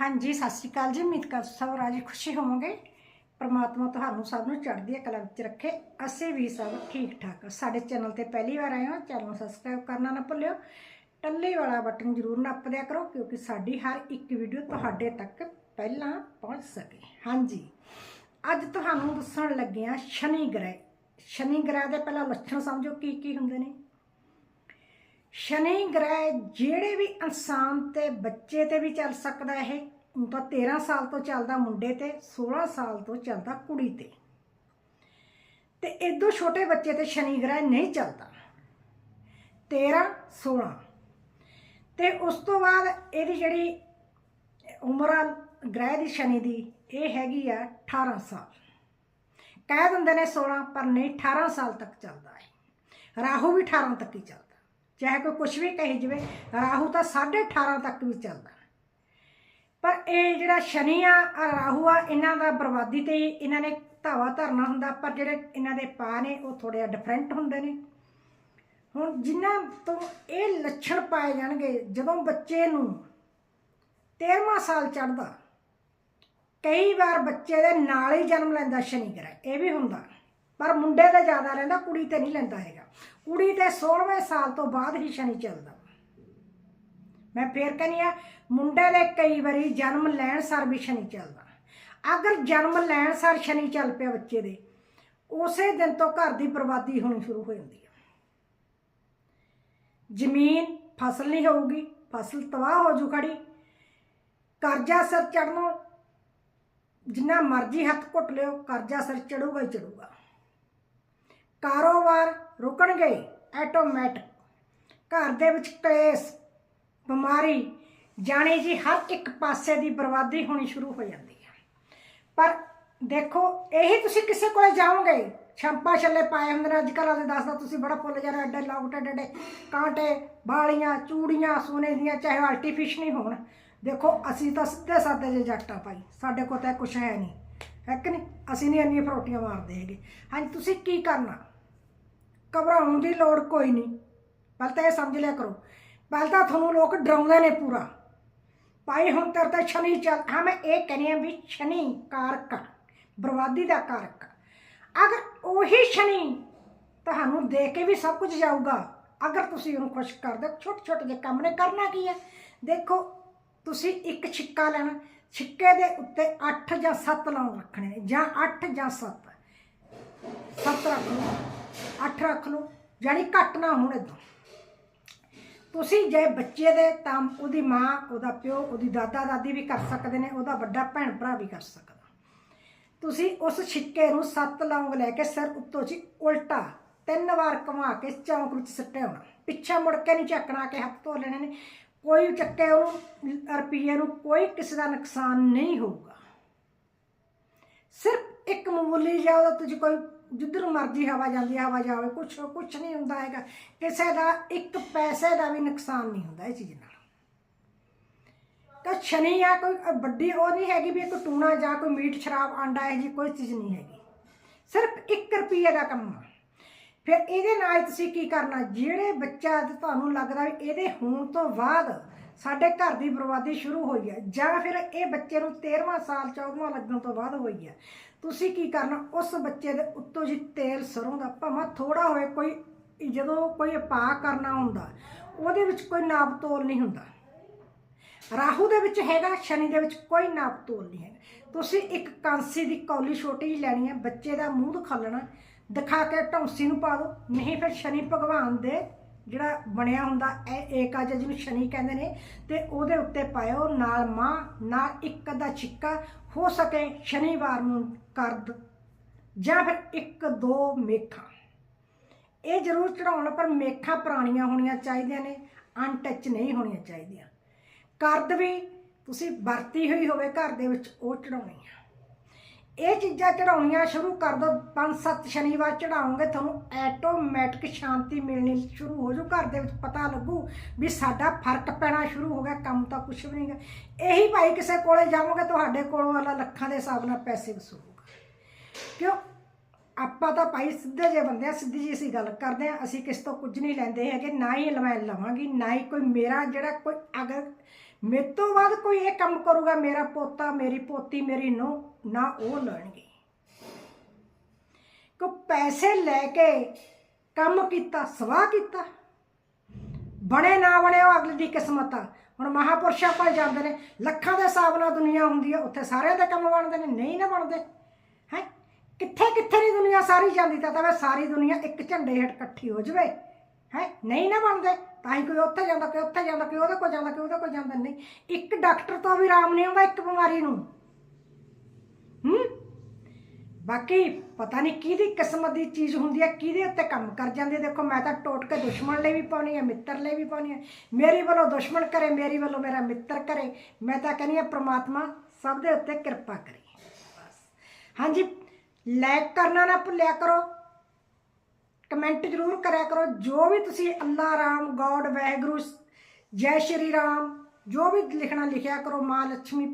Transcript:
ਹਾਂਜੀ, ਸਤਿ ਸ਼੍ਰੀ ਅਕਾਲ ਜੀ। ਉਮੀਦ ਕਰ ਸਭ ਰਾਜੀ ਖੁਸ਼ੀ ਹੋਵੋਗੇ। ਪ੍ਰਮਾਤਮਾ ਤੁਹਾਨੂੰ ਸਭ ਨੂੰ ਚੜ੍ਹਦੀ ਕਲਾ ਵਿੱਚ ਰੱਖੇ। ਅਸੀਂ ਵੀ ਸਭ ਠੀਕ ਠਾਕ ਸਾਡੇ ਚੈਨਲ ਤੇ ਪਹਿਲੀ ਵਾਰ ਆਏ ਹੋ, ਚੈਨਲ ਨੂੰ ਸਬਸਕ੍ਰਾਈਬ ਕਰਨਾ ਨਾ ਭੁੱਲਿਓ। ਟੱਲੇ ਵਾਲਾ ਬਟਨ ਜ਼ਰੂਰ ਨੱਪ ਦਿਆ ਕਰੋ, ਕਿਉਂਕਿ ਸਾਡੀ ਹਰ ਇੱਕ ਵੀਡੀਓ ਤੁਹਾਡੇ ਤੱਕ ਪਹਿਲਾਂ ਪਹੁੰਚ ਸਕੇ। ਹਾਂਜੀ, ਅੱਜ ਤੁਹਾਨੂੰ ਦੱਸਣ ਲੱਗੇ ਹਾਂ ਸ਼ਨੀ ਗ੍ਰਹਿ। ਸ਼ਨੀ ਗ੍ਰਹਿ ਦੇ ਪਹਿਲਾਂ ਲੱਛਣ ਸਮਝੋ ਕੀ ਕੀ ਹੁੰਦੇ ਨੇ? ਸ਼ਨੀ ਗ੍ਰਹਿ ਜਿਹੜੇ ਵੀ ਇਨਸਾਨ ਤੇ ਬੱਚੇ ਤੇ ਵੀ ਚੱਲ ਸਕਦਾ ਇਹ ਤਾਂ 13 ਸਾਲ ਤੋਂ ਚੱਲਦਾ ਮੁੰਡੇ ਤੇ 16 ਸਾਲ ਤੋਂ ਚੱਲਦਾ ਕੁੜੀ ਤੇ। ਤੇ ਇਦੋਂ ਛੋਟੇ ਬੱਚੇ ਤੇ ਸ਼ਨੀ ਗ੍ਰਹਿ ਨਹੀਂ ਚੱਲਦਾ। 13 16 ਤੇ ਉਸ ਤੋਂ ਬਾਅਦ ਇਹਦੀ ਜਿਹੜੀ ਉਮਰ ਆ ਗ੍ਰਹਿ ਦੀ ਸ਼ਨੀ ਦੀ, ਇਹ ਹੈਗੀ ਆ 18 ਸਾਲ। ਕਹਿ ਦਿੰਦੇ ਨੇ 16 ਪਰ ਨਹੀਂ 18 ਸਾਲ ਤੱਕ ਚੱਲਦਾ ਹੈ ਰਾਹੂ ਵੀ 18 ਤੱਕ ਹੀ ਚੱਲਦਾ। ਚਾਹੇ ਕੋਈ ਕੁਝ ਵੀ ਕਹੀ ਜਵੇ, ਰਾਹੂ ਤਾਂ 18.5 ਤੱਕ ਵੀ ਚੱਲਦਾ। ਪਰ ਇਹ ਜਿਹੜਾ ਸ਼ਨੀ ਆ ਰਾਹੂ ਆ, ਇਹਨਾਂ ਦਾ ਬਰਬਾਦੀ ਤੇ ਹੀ ਇਹਨਾਂ ਨੇ ਧਾਵਾ ਧਰਨਾ ਹੁੰਦਾ, ਪਰ ਜਿਹੜੇ ਇਹਨਾਂ ਦੇ ਪਾ ਨੇ, ਉਹ ਥੋੜੇ ਡਿਫਰੈਂਟ ਹੁੰਦੇ ਨੇ। ਹੁਣ ਜਿਨ੍ਹਾਂ ਤੋਂ ਇਹ ਲੱਛਣ ਪਾਏ ਜਾਣਗੇ, ਜਦੋਂ ਬੱਚੇ ਨੂੰ 13ਵਾਂ ਸਾਲ ਚੜ੍ਹਦਾ, ਕਈ ਵਾਰ ਬੱਚੇ ਦੇ ਨਾਲ ਹੀ ਜਨਮ ਲੈਂਦਾ ਸ਼ਨੀ ਗ੍ਰਹਿ, ਇਹ ਵੀ ਹੁੰਦਾ। ਪਰ ਮੁੰਡੇ ਤੇ ਜ਼ਿਆਦਾ ਰਹਿੰਦਾ, ਕੁੜੀ ਤੇ ਨਹੀਂ ਲੈਂਦਾ ਹੈਗਾ। ਕੁੜੀ ਤੇ 16ਵੇਂ ਸਾਲ ਤੋਂ ਬਾਅਦ ਹੀ ਸ਼ਨੀ ਚੱਲਦਾ। ਮੈਂ ਫੇਰ ਕਹਿੰਦੀ ਆ ਮੁੰਡੇ ਦੇ ਕਈ ਵਾਰੀ ਜਨਮ ਲੈਣ ਸਰ ਵੀ ਸ਼ਨੀ ਚੱਲਦਾ। ਅਗਰ ਜਨਮ ਲੈਣ ਸਰ ਸ਼ਨੀ ਚੱਲ ਪਿਆ ਬੱਚੇ ਦੇ, ਉਸੇ ਦਿਨ ਤੋਂ ਘਰ ਦੀ ਬਰਬਾਦੀ ਹੋਣੀ ਸ਼ੁਰੂ ਹੋ ਜਾਂਦੀ ਹੈ। ਜ਼ਮੀਨ ਫਸਲ ਨਹੀਂ ਹੋਊਗੀ, ਫਸਲ ਤਬਾਹ ਹੋ ਜੂ ਖੜੀ। ਕਰਜ਼ਾ ਸਿਰ ਚੜਨੋਂ ਜਿੰਨਾ ਮਰਜ਼ੀ ਹੱਥ ਘੁੱਟ ਲਿਓ, ਕਰਜ਼ਾ ਸਿਰ ਚੜੂਗਾ ਹੀ ਚੜੂਗਾ ਕਾਰੋਬਾਰ ਰੁਕਣਗੇ ਆਟੋਮੈਟਿਕ ਘਰ ਦੇ ਵਿੱਚ ਕਲੇਸ਼, ਬਿਮਾਰੀ, ਜਾਣੀ ਜੀ ਹਰ ਇੱਕ ਪਾਸੇ ਦੀ ਬਰਬਾਦੀ ਹੋਣੀ ਸ਼ੁਰੂ ਹੋ ਜਾਂਦੀ ਹੈ। ਪਰ ਦੇਖੋ, ਇਹੀ ਤੁਸੀਂ ਕਿਸੇ ਕੋਲੇ ਜਾਓਗੇ, ਛੰਪਾ ਛੱਲੇ ਪਾਏ ਹੁੰਦੇ ਨੇ ਅੱਜ ਕੱਲ੍ਹ ਦੇ ਦੱਸਦਾ ਤੁਸੀਂ ਬੜਾ ਫੁੱਲ ਜਰਾ ਐਡੇ ਲੌਕਟ ਐਡੇ ਕਾਂਟੇ ਬਾਲੀਆਂ ਚੂੜੀਆਂ, ਸੋਨੇ ਦੀਆਂ, ਚਾਹੇ ਆਰਟੀਫਿਸ਼ ਨਹੀਂ ਹੋਣ। ਦੇਖੋ, ਅਸੀਂ ਤਾਂ ਸਿੱਧੇ ਸਾਦੇ ਜੇ ਜੱਟਾਂ ਭਾਈ, ਸਾਡੇ ਕੋਲ ਤਾਂ ਕੁਝ ਹੈ ਨਹੀਂ। ਹੈ ਕਿ ਨਹੀਂ? ਅਸੀਂ ਨਹੀਂ ਇੰਨੀਆਂ ਫਰੋਟੀਆਂ ਮਾਰਦੇ ਹੈਗੇ। ਹਾਂਜੀ, ਤੁਸੀਂ ਕੀ ਕਰਨਾ? ਘਬਰਾਉਣ ਦੀ ਲੋੜ ਕੋਈ ਨਹੀਂ। ਪਹਿਲਾਂ ਤਾਂ ਇਹ ਸਮਝ ਲਿਆ ਕਰੋ। ਪਹਿਲਾਂ ਤਾਂ ਤੁਹਾਨੂੰ ਲੋਕ ਡਰਾਉਂਦੇ ਨੇ ਪੂਰਾ। ਭਾਈ, ਹੁਣ ਤੇਰੇ ਤਾਂ ਸ਼ਨੀ ਚੱਲ ਹਾਂ, ਮੈਂ ਇਹ ਕਹਿੰਦੀ ਹਾਂ ਵੀ ਸ਼ਨੀ ਕਾਰਕ ਬਰਬਾਦੀ ਦਾ ਕਾਰਕ ਅਗਰ ਉਹੀ ਸ਼ਨੀ ਤੁਹਾਨੂੰ ਦੇ ਕੇ ਵੀ ਸਭ ਕੁਝ ਜਾਊਗਾ, ਅਗਰ ਤੁਸੀਂ ਉਹਨੂੰ ਖੁਸ਼ ਕਰ ਦਿਓ ਛੋਟੇ ਛੋਟੇ ਜਿਹੇ ਕੰਮ ਨੇ, ਕਰਨਾ ਕੀ ਹੈ? ਦੇਖੋ, ਤੁਸੀਂ ਇੱਕ ਛਿੱਕਾ ਲੈਣਾ। ਛਿੱਕੇ ਦੇ ਉੱਤੇ 8 ਜਾਂ 7 ਲੌਂਗ ਰੱਖਣੇ ਨੇ, ਜਾਂ 8 ਜਾਂ 7 7 ਰੱਖ ਲਓ 8 ਰੱਖ ਲਓ, ਯਾਨੀ ਘੱਟ ਨਾ ਹੋਣ ਇਦੋਂ ਤੁਸੀਂ ਜੇ ਬੱਚੇ ਦੇ, ਤਾਂ ਉਹਦੀ ਮਾਂ, ਉਹਦਾ ਪਿਓ, ਉਹਦੀ ਦਾਦਾ ਦਾਦੀ ਵੀ ਕਰ ਸਕਦੇ ਨੇ, ਉਹਦਾ ਵੱਡਾ ਭੈਣ ਭਰਾ ਵੀ ਕਰ ਸਕਦਾ। ਤੁਸੀਂ ਉਸ ਛਿੱਕੇ ਨੂੰ ਸੱਤ ਲੌਂਗ ਲੈ ਕੇ ਸਿਰ ਉੱਤੋਂ ਜੀ ਉਲਟਾ ਤਿੰਨ ਵਾਰ ਘੁਮਾ ਕੇ ਚੌਂਕ ਵਿੱਚ ਸੱਟਿਆ ਹੋਣਾ। ਪਿੱਛੇ ਮੁੜ ਕੇ ਨਹੀਂ ਚੱਕਣਾ ਕਿ ਹੱਥ ਧੋ ਲੈਣੇ ਨੇ। ਕੋਈ ਚੱਕੇ ਉਹਨੂੰ ਰੁਪਈਏ ਨੂੰ ਕੋਈ ਕਿਸੇ ਦਾ ਨੁਕਸਾਨ ਨਹੀਂ ਹੋਊਗਾ। ਸਿਰਫ ਇੱਕ ਮਾਮੂਲੀ ਜਿਹਾ ਉਹਦਾ ਤੁਸੀਂ ਕੋਈ ਜਿੱਧਰ ਮਰਜ਼ੀ ਹਵਾ ਜਾਂਦੀ ਹਵਾ ਜਾਵੇ, ਕੁਛ ਕੁਛ ਨਹੀਂ ਹੁੰਦਾ ਹੈਗਾ। ਕਿਸੇ ਦਾ ਇੱਕ ਪੈਸੇ ਦਾ ਵੀ ਨੁਕਸਾਨ ਨਹੀਂ ਹੁੰਦਾ ਇਹ ਚੀਜ਼ ਨਾਲ। ਤਾਂ ਸ਼ਨੀ ਆ ਕੋਈ ਵੱਡੀ ਉਹ ਨਹੀਂ ਹੈਗੀ ਵੀ ਇੱਕ ਟੂਣਾ ਜਾਂ ਕੋਈ ਮੀਟ ਸ਼ਰਾਬ, ਆਂਡਾ ਹੈ ਜੀ ਕੋਈ ਚੀਜ਼ ਨਹੀਂ ਹੈਗੀ। ਸਿਰਫ 1 ਰੁਪਈਏ ਦਾ ਕੰਮ ਆ। ਫਿਰ ਇਹਦੇ ਨਾਲ ਤੁਸੀਂ ਕੀ ਕਰਨਾ? ਜਿਹੜੇ ਬੱਚਾ ਅੱਜ ਤੁਹਾਨੂੰ ਲੱਗਦਾ ਵੀ ਇਹਦੇ ਹੋਣ ਤੋਂ ਬਾਅਦ ਸਾਡੇ ਘਰ ਦੀ ਬਰਬਾਦੀ ਸ਼ੁਰੂ ਹੋਈ ਹੈ, ਜਾਂ ਫਿਰ ਇਹ ਬੱਚੇ ਨੂੰ 13ਵਾਂ ਸਾਲ 14ਵਾਂ ਲੱਗਣ ਤੋਂ ਬਾਅਦ ਹੋਈ ਹੈ, ਤੁਸੀਂ ਕੀ ਕਰਨਾ? ਉਸ ਬੱਚੇ ਦੇ ਉੱਤੋਂ ਜੀ ਤੇਲ ਸਰੋਂ ਦਾ ਭਾਵੇਂ ਥੋੜਾ ਹੋਏ ਕੋਈ ਜਦੋਂ ਕੋਈ ਉਪਾਅ ਕਰਨਾ ਹੁੰਦਾ, ਉਹਦੇ ਵਿੱਚ ਕੋਈ ਨਾਪ ਤੋਲ ਨਹੀਂ ਹੁੰਦਾ। ਰਾਹੂ ਦੇ ਵਿੱਚ ਹੈਗਾ, ਸ਼ਨੀ ਦੇ ਵਿੱਚ ਕੋਈ ਨਾਪ ਤੋਲ ਨਹੀਂ ਹੈਗਾ। ਤੁਸੀਂ ਇੱਕ ਕਾਂਸੀ ਦੀ ਕੌਲੀ ਛੋਟੀ ਜਿਹੀ ਲੈਣੀ ਹੈ, ਬੱਚੇ ਦਾ ਮੂੰਹ ਦਿਖਾਲਣਾ ਦਿਖਾ ਕੇ ਢੌਂਸੀ ਨੂੰ ਪਾ ਦਿਓ ਨਹੀਂ ਫਿਰ ਸ਼ਨੀ ਭਗਵਾਨ ਦੇ ਜਿਹੜਾ ਬਣਿਆ ਹੁੰਦਾ, ਇਹ ਏਕਾਜ ਜਿਹਨੂੰ ਸ਼ਨੀ ਕਹਿੰਦੇ ਨੇ, ਤੇ ਉਹਦੇ ਉੱਤੇ ਪਾਇਓ ਨਾਲ ਮਾਂ, ਨਾਲ ਇੱਕ ਅੱਧਾ ਛਿੱਕਾ, ਹੋ ਸਕੇ ਸ਼ਨੀਵਾਰ ਨੂੰ ਕਰਦ ਜਾਂ ਫਿਰ ਇੱਕ ਦੋ ਮੇਖਾਂ। ਇਹ ਜ਼ਰੂਰ ਚੜਾਉਣ ਪਰ ਮੇਖਾਂ ਪੁਰਾਣੀਆਂ ਹੋਣੀਆਂ ਚਾਹੀਦੀਆਂ ਨੇ ਅਨਟੱਚ ਨਹੀਂ ਹੋਣੀਆਂ ਚਾਹੀਦੀਆਂ। ਕਰਦ ਵੀ ਤੁਸੀਂ ਵਰਤੀ ਹੋਈ ਹੋਵੇ ਘਰ ਦੇ ਵਿੱਚ, ਉਹ ਚੜਾਉਣੀ ਆ। ਇਹ ਚੀਜ਼ਾਂ ਚੜਾਉਣੀਆਂ ਸ਼ੁਰੂ ਕਰ ਦੋ। ਪੰਜ ਸੱਤ ਸ਼ਨੀਵਾਰ ਚੜਾਉਂਗੇ ਤੁਹਾਨੂੰ ਆਟੋਮੈਟਿਕ ਸ਼ਾਂਤੀ ਮਿਲਣੀ ਸ਼ੁਰੂ ਹੋ ਜੂ। ਘਰ ਦੇ ਵਿੱਚ ਪਤਾ ਲੱਗੂ ਵੀ ਸਾਡਾ ਫ਼ਰਕ ਪੈਣਾ ਸ਼ੁਰੂ ਹੋ ਗਿਆ, ਕੰਮ ਤਾਂ ਕੁਝ ਵੀ ਨਹੀਂ ਨਹੀਂਗਾ ਇਹੀ ਭਾਈ ਕਿਸੇ ਕੋਲੇ ਜਾਵੋਗੇ, ਤੁਹਾਡੇ ਕੋਲੋਂ ਵਾਲਾ ਲੱਖਾਂ ਦੇ ਹਿਸਾਬ ਨਾਲ ਪੈਸੇ ਵਸੂਲੂਗਾ। ਕਿਉਂ? ਆਪਾਂ ਤਾਂ ਭਾਈ ਸਿੱਧੇ ਜੇ ਬੰਦੇ ਆ ਸਿੱਧੀ ਜੀ ਅਸੀਂ ਗੱਲ ਕਰਦੇ ਆ ਅਸੀਂ ਕਿਸ ਤੋਂ ਕੁਝ ਨਹੀਂ ਲੈਂਦੇ ਹੈਗੇ, ਨਾ ਹੀ ਮੈਂ ਲਵਾਂਗੀ, ਨਾ ਹੀ ਕੋਈ ਮੇਰਾ ਜਿਹੜਾ ਕੋਈ ਅਗਰ ਮੇਰੇ ਤੋਂ ਬਾਅਦ ਕੋਈ ਇਹ ਕੰਮ ਕਰੂਗਾ, ਮੇਰਾ ਪੋਤਾ, ਮੇਰੀ ਪੋਤੀ, ਮੇਰੀ ਨੋ ਨਾ ਉਹ ਲੈਣਗੇ। ਕੋ ਪੈਸੇ ਲੈ ਕੇ ਕੰਮ ਕੀਤਾ, ਸਵਾਹ ਕੀਤਾ? ਬਣੇ ਨਾ ਬਣੇ ਉਹ ਅਗਲੀ ਦੀ ਕਿਸਮਤ ਆ। ਹੁਣ ਮਹਾਪੁਰਸ਼ਾਂ ਕੋਲ ਜਾਂਦੇ ਨੇ, ਲੱਖਾਂ ਦੇ ਹਿਸਾਬ ਨਾਲ ਦੁਨੀਆ ਹੁੰਦੀ ਆ, ਉੱਥੇ ਸਾਰਿਆਂ ਦੇ ਕੰਮ ਬਣਦੇ ਨੇ, ਨਹੀਂ ਨਾ ਬਣਦੇ। ਹੈ? ਕਿੱਥੇ ਕਿੱਥੇ ਦੀ ਦੁਨੀਆ ਸਾਰੀ ਜਾਂਦੀ? ਤਾਂ ਤਾਂ ਸਾਰੀ ਦੁਨੀਆ ਇੱਕ ਝੰਡੇ ਹੇਠ ਇਕੱਠੀ ਹੋ ਜਵੇ। ਹੈ? ਨਹੀਂ ਨਾ ਬਣਦੇ, ਤਾਂ ਹੀ ਕੋਈ ਉੱਥੇ ਜਾਂਦਾ, ਕੋਈ ਉੱਥੇ ਜਾਂਦਾ, ਕੋਈ ਉਹਦੇ ਕੋਲ ਜਾਂਦਾ, ਕੋਈ ਉਹਦੇ ਕੋਲ ਜਾਂਦਾ। ਨਹੀਂ, ਇੱਕ ਡਾਕਟਰ ਤੋਂ ਵੀ ਆਰਾਮ ਨਹੀਂ ਆਉਂਦਾ ਇੱਕ ਬਿਮਾਰੀ ਨੂੰ। ਹੂੰ? ਬਾਕੀ ਪਤਾ ਨਹੀਂ ਕਿਹਦੀ ਕਿਸਮਤ ਦੀ ਚੀਜ਼ ਹੁੰਦੀ ਹੈ ਕਿਹਦੇ ਉੱਤੇ ਕੰਮ ਕਰ ਜਾਂਦੀ ਦੇਖੋ, ਮੈਂ ਤਾਂ ਟੋਟ ਕੇ ਦੁਸ਼ਮਣ ਲਈ ਵੀ ਪਾਉਣੀ ਹੈ ਮਿੱਤਰ ਲਈ ਵੀ ਪਾਉਣੀ ਹੈ ਮੇਰੀ ਵੱਲੋਂ ਦੁਸ਼ਮਣ ਕਰੇ, ਮੇਰੀ ਵੱਲੋਂ ਮੇਰਾ ਮਿੱਤਰ ਕਰੇ। ਮੈਂ ਤਾਂ ਕਹਿੰਦੀ ਹਾਂ ਪ੍ਰਮਾਤਮਾ ਸਭ ਦੇ ਉੱਤੇ ਕਿਰਪਾ ਕਰੇ। ਬਸ। ਹਾਂਜੀ ਲਾਈਕ ਕਰਨਾ ਨਾ ਭੁੱਲਿਆ ਕਰੋ। ਕਮੈਂਟ ਜ਼ਰੂਰ ਕਰਿਆ ਕਰੋ। ਜੋ ਵੀ ਤੁਸੀਂ ਅੱਲਾ ਰਾਮ, ਗੋਡ, ਵਾਹਿਗੁਰੂ, ਜੈ ਸ਼੍ਰੀ ਰਾਮ, ਜੋ ਵੀ ਲਿਖਣਾ ਲਿਖਿਆ ਕਰੋ, ਮਾਂ ਲక్ష్ਮੀ